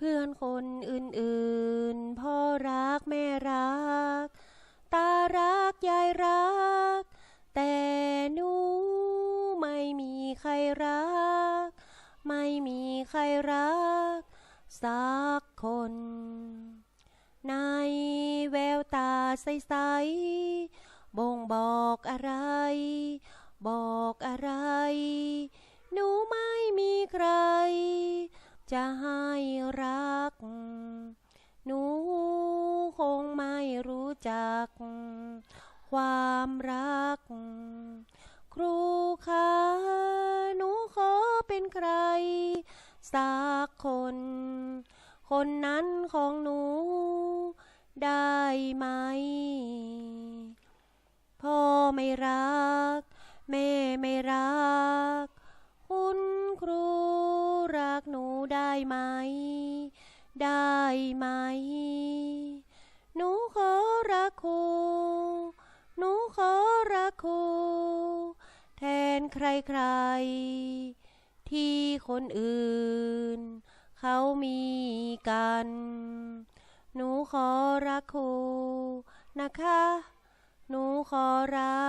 พื่อนคนอื่นๆ พ่อรักแม่รัก ตารักยายรัก แต่หนูไม่มีใครรัก ไม่มีใครรัก สักคน ในแววตาใสๆบ่งบอกอะไร บอกอะไร จะให้รัก หนูคงไม่รู้จัก ความรัก ครูคะหนูขอเป็นใคร สักคน คนนั้นของหนู ได้ไหม รักหนูได้ไหม ได้ไหม หนูขอรักครู หนูขอรักครู แทนใครๆ ที่คนอื่น เขามีกัน หนูขอรักครูนะคะ หนูขอรัก